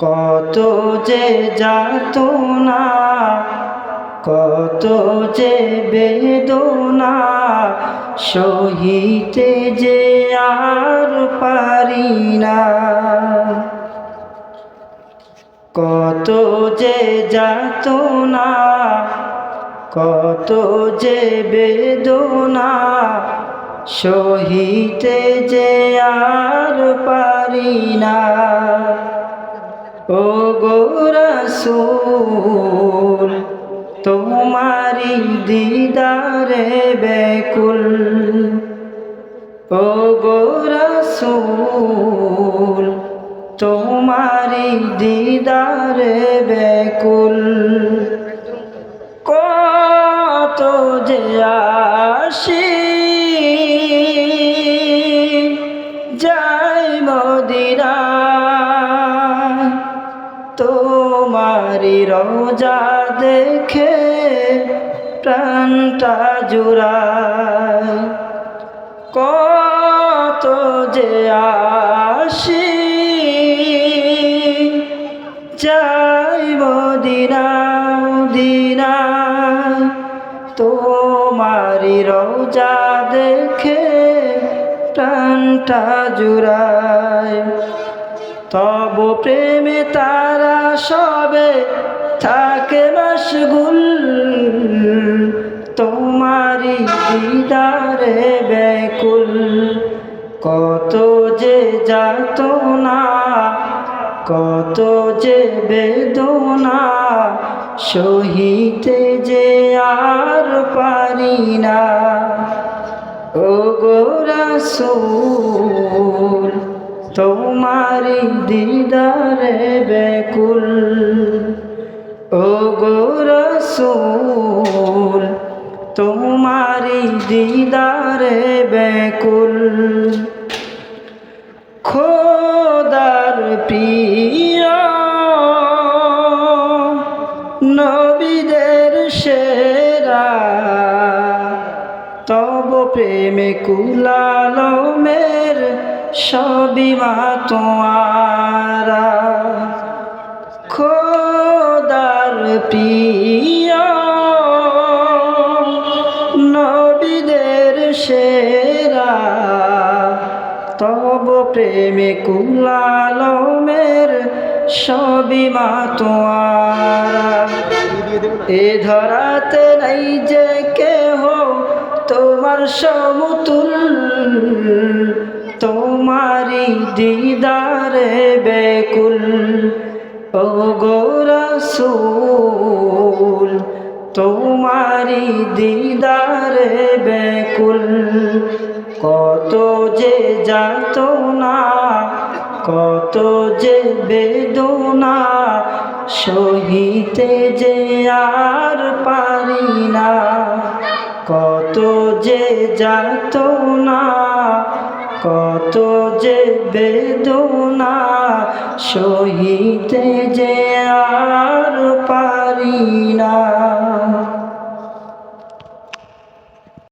কত যে যাত না, কত যে বেদনা, সহিতে যে আর পারি না। কত যে যাত না, কত যে বেদনা, সহিতে যে আর পারি না। ও গোরসুল তোমারি দিদারে বেকুল। ও গোরসুল তোমারি দিদারে বেকুল। তোমারি রোজা দেখে প্রাণটা জুড়ায়। কত যে আসি, যাই মদিনা দিনা তোমারি রোজা দেখে প্রাণটা জুড়ায়। তব প্রেমে তারা সবে থাকে মশগুল। তোমারি দিদারে ব্যাকুল। কত যে যাত না কত যে বেদনা, সহিতে যে আর পারি না। ও গোরাসুল তোমারি দিদারে বেকুল। ও গোরসুল তোমারি দিদারে বেকুল। খোদার প্রিয়, নবীদের সেরা, তব প্রেমে কুলালমের সবই মা তোমারা। খোদার প্রিয়, নবীদের সেরা। তব প্রেমে কুলালমের সবই মা তোমারা। এ ধরাতে নাই যে কেহ তোমার সমতুল। তোমারি দিদারে বেকুল ও গোরসুল তোমারি দিদারে বেকুল। কত যে যাত না কত যে বেদনা, সহিতে যে আর পারি না। কত যে যাত না কত যে বেদনা সহিতে যে